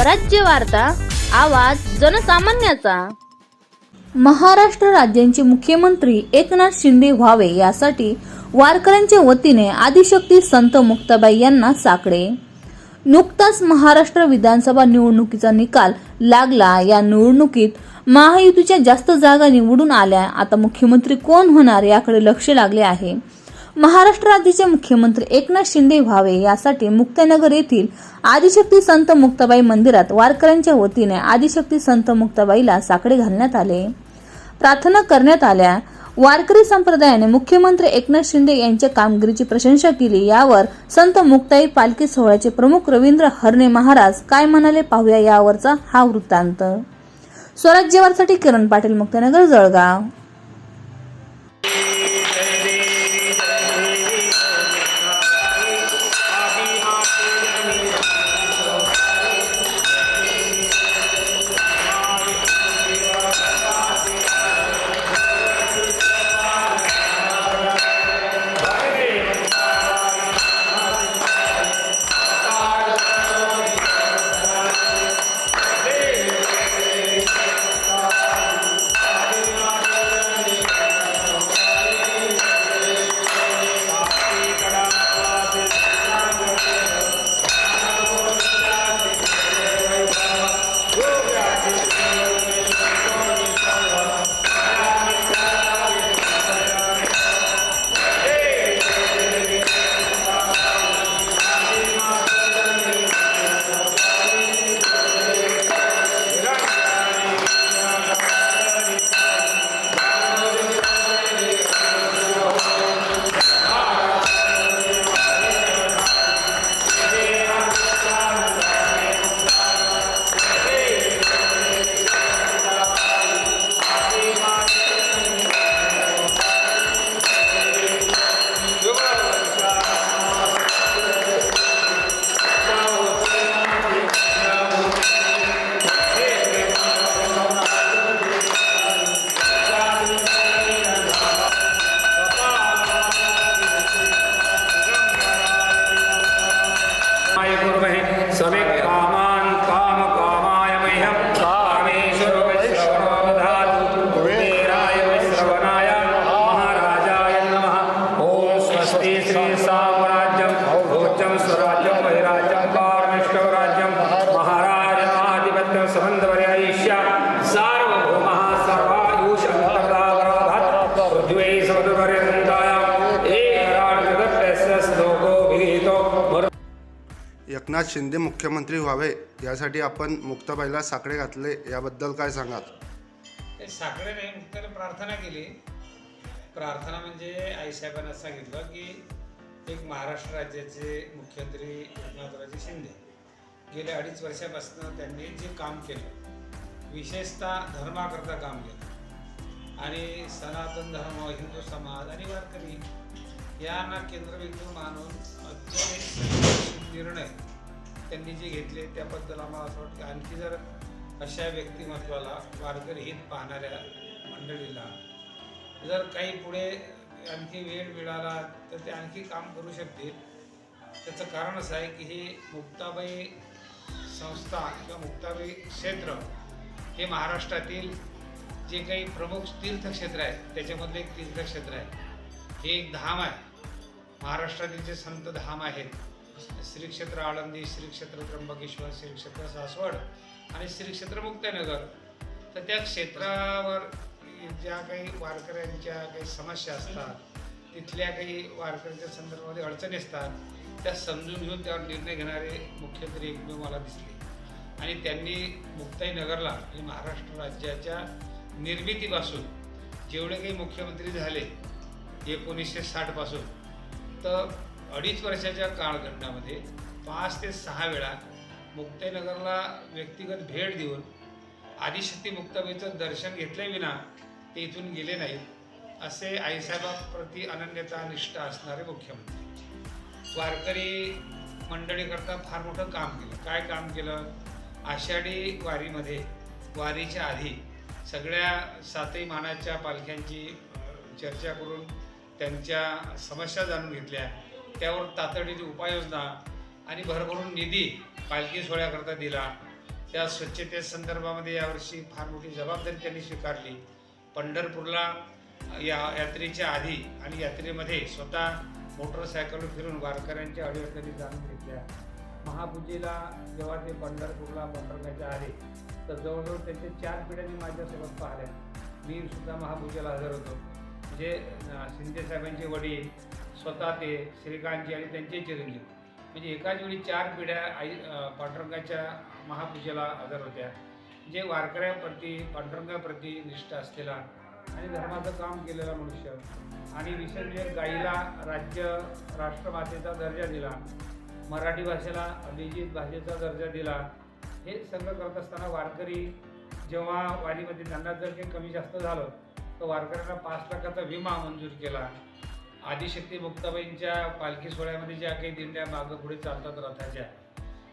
स्वराज्य वार्ता आवाज जनसामान्याचा. महाराष्ट्र राज्यांचे मुख्यमंत्री एकनाथ शिंदे व्हावे यासाठी वारकऱ्यांच्या वतीने आदिशक्ती संत मुक्ताबाई यांना साकडे. नुकताच महाराष्ट्र विधानसभा निवडणुकीचा निकाल लागला. या निवडणुकीत महायुतीच्या जास्त जागा निवडून आल्या. आता मुख्यमंत्री कोण होणार याकडे लक्ष लागले आहे. महाराष्ट्र राज्याचे मुख्यमंत्री एकनाथ शिंदे व्हावे यासाठी मुक्तानगर येथील आदिशक्ती संत मुक्ताबाई मंदिरात वारकऱ्यांच्या वतीने आदिशक्ती संत मुक्ताबाईला साकडे घालण्यात आले. प्रार्थना करण्यात आल्या. वारकरी संप्रदायाने मुख्यमंत्री एकनाथ शिंदे यांच्या कामगिरीची प्रशंसा केली. यावर संत मुक्ताई पालखी सोहळ्याचे प्रमुख रवींद्र हरणे महाराज काय म्हणाले पाहूया यावरचा हा वृत्तांत. स्वराज्यवारसाठी किरण पाटील मुक्तानगर जळगाव. एकनाथ शिंदे मुख्यमंत्री व्हावे यासाठी आपण मुक्ताबाईला साकडे घातले. याबद्दल काय सांगाल? साकडे नाही मुक्ताने प्रार्थना केली. प्रार्थना म्हणजे आईसाहेबांना सांगितलं की एक महाराष्ट्र राज्याचे मुख्यमंत्री एकनाथराजे शिंदे गेल्या अडीच वर्षापासून त्यांनी जे काम केलं विशेषतः धर्माकरता काम केलं आणि सनातन धर्म हिंदू समाज आणि वारकरी यांना केंद्रबिंदू मानून जे निर्णय त्यांनी जे घेतले त्याबद्दल आम्हाला असं वाटतं आणखी जर अशा व्यक्तिमत्वाला वारकरी हित पाहणाऱ्या मंडळीला जर काही पुढे आणखी वेळ मिळाला तर ते आणखी काम करू शकतील. त्याचं कारण असं आहे की हे मुक्ताबाई संस्था किंवा मुक्ताबाई क्षेत्र हे महाराष्ट्रातील जे काही प्रमुख तीर्थक्षेत्र आहेत त्याच्यामधलं एक तीर्थक्षेत्र आहे. हे एक धाम आहे. महाराष्ट्रातील जे संत धाम आहेत श्री क्षेत्र आळंदी श्री क्षेत्र त्र्यंबकेश्वर श्री क्षेत्र सासवड आणि श्री क्षेत्र तर त्या क्षेत्रावर ज्या काही वारकऱ्यांच्या काही समस्या असतात तिथल्या काही वारकऱ्यांच्या संदर्भामध्ये अडचणी असतात त्या समजून घेऊन त्यावर निर्णय घेणारे मुख्यमंत्री एकमेव मला दिसले. आणि त्यांनी मुक्ताई नगरला म्हणजे महाराष्ट्र राज्याच्या निर्मितीपासून जेवढे काही मुख्यमंत्री झाले एकोणीसशे साठपासून तर अडीच वर्षाच्या काळखंडामध्ये पाच ते सहा वेळा मुक्ताईनगरला व्यक्तिगत भेट देऊन आदिशक्ती मुक्ताबाईचं दर्शन घेतल्याविना ते इथून गेले नाहीत असे आईसाहेबांप्रती अनन्यता निष्ठा असणारे मुख्यमंत्री. वारकरी मंडळीकरता फार मोठं काम केलं. काय काम केलं? आषाढी वारीमध्ये वारीच्या आधी सगळ्या सातही मानाच्या पालख्यांची चर्चा करून त्यांच्या समस्या जाणून घेतल्या. त्यावर तातडीची उपाययोजना आणि भरभरून निधी पालखी सोहळ्याकरता दिला. त्या स्वच्छते संदर्भामध्ये यावर्षी फार मोठी जबाबदारी त्यांनी स्वीकारली. पंढरपूरला या यात्रेच्या आधी आणि यात्रेमध्ये स्वतः मोटरसायकल फिरून वारकऱ्यांच्या अडीअडचणी जाणून घेतल्या. महापूजेला जेव्हा ते पंढरपूरला पंढरण्याच्या आले तर जवळजवळ त्यांचे चार पिढ्यांनी माझ्यासोबत पाहिल्या. मी सुद्धा महापूजेला हजर होतो. म्हणजे शिंदेसाहेबांचे शिंदे साहेबांचे वडील स्वतः ते श्रीकांतजी आणि त्यांचे चिरंजीव. म्हणजे एकाच वेळी चार पिढ्या आई पांडुरंगाच्या महापूजेला हजर होत्या. जे वारकऱ्याप्रती पांडुरंगाप्रती निष्ठा असलेला आणि धर्माचं काम केलेला मनुष्य आणि विशेष म्हणजे गाईला राज्य राष्ट्रमातेचा दर्जा दिला मराठी भाषेला अभिजित भाषेचा दर्जा दिला हे सगळं करत असताना वारकरी जेव्हा वारीमध्ये त्यांना जर काही कमी जास्त झालं तर वारकऱ्यांना पाच लाखाचा विमा मंजूर केला. आदिशक्ती मुक्ताबाईंच्या पालखी सोहळ्यामध्ये ज्या काही दिंड्या मागं पुढे चालतात रथाच्या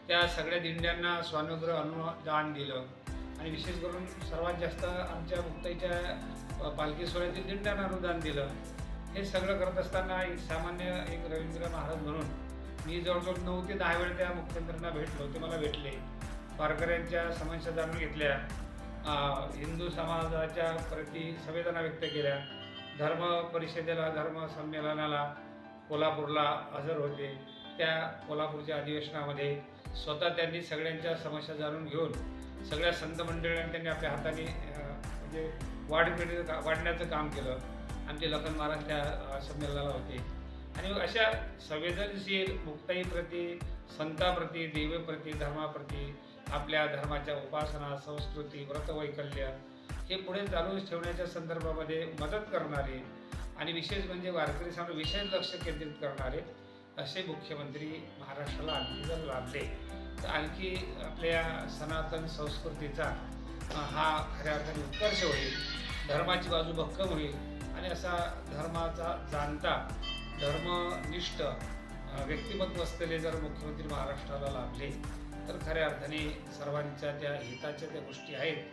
त्या सगळ्या दिंड्यांना स्वानुग्रह अनुदान दिलं. आणि विशेष करून सर्वात जास्त आमच्या मुक्ताईच्या पालखी सोहळ्यातील दिंड्यांना अनुदान दिलं. हे सगळं करत असताना एक सामान्य एक रवींद्र महाराज म्हणून मी जवळजवळ नऊ ते दहा वेळ त्या मुख्यमंत्र्यांना भेटलो. ते मला भेटले. वारकऱ्यांच्या समस्या जाणून घेतल्या. हिंदू समाजाच्या प्रती संवेदना व्यक्त केल्या. धर्म परिषदेला धर्म संमेलनाला कोल्हापूरला हजर होते. त्या कोल्हापूरच्या अधिवेशनामध्ये स्वतः त्यांनी सगळ्यांच्या समस्या जाणून घेऊन सगळ्या संत मंडळांनी त्यांनी आपल्या हाताने म्हणजे वाढ वाढण्याचं काम केलं. आमचे लखन महाराज त्या संमेलनाला होते. आणि अशा संवेदनशील मुक्ताईप्रती संताप्रती देवेप्रती धर्माप्रती आपल्या धर्माच्या उपासना संस्कृती व्रतवैकल्य हे पुढे चालू ठेवण्याच्या संदर्भामध्ये मदत करणारे आणि विशेष म्हणजे वारकरी समाज विशेष लक्ष केंद्रित करणारे असे मुख्यमंत्री महाराष्ट्राला आणखी जर लाभले तर आणखी आपल्या सनातन संस्कृतीचा हा खऱ्या अर्थाने उत्कर्ष होईल धर्माची बाजू भक्कम होईल आणि असा धर्माचा जाणता धर्मनिष्ठ व्यक्तिमत्व असलेले जर मुख्यमंत्री महाराष्ट्राला लाभले तर खऱ्या अर्थाने सर्वांच्या त्या हिताच्या त्या गोष्टी आहेत.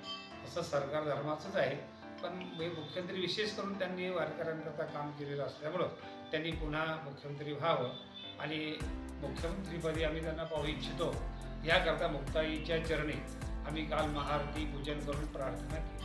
असं सरकार धर्माचंच आहे. पण हे मुख्यमंत्री विशेष करून त्यांनी वारकऱ्यांकरता काम केलेलं असल्यामुळं त्यांनी पुन्हा मुख्यमंत्री व्हावं आणि मुख्यमंत्रीपदी आम्ही त्यांना पाहू इच्छितो. याकरता मुक्ताईच्या चरणी आम्ही काल महाआरती पूजन करून प्रार्थना केली.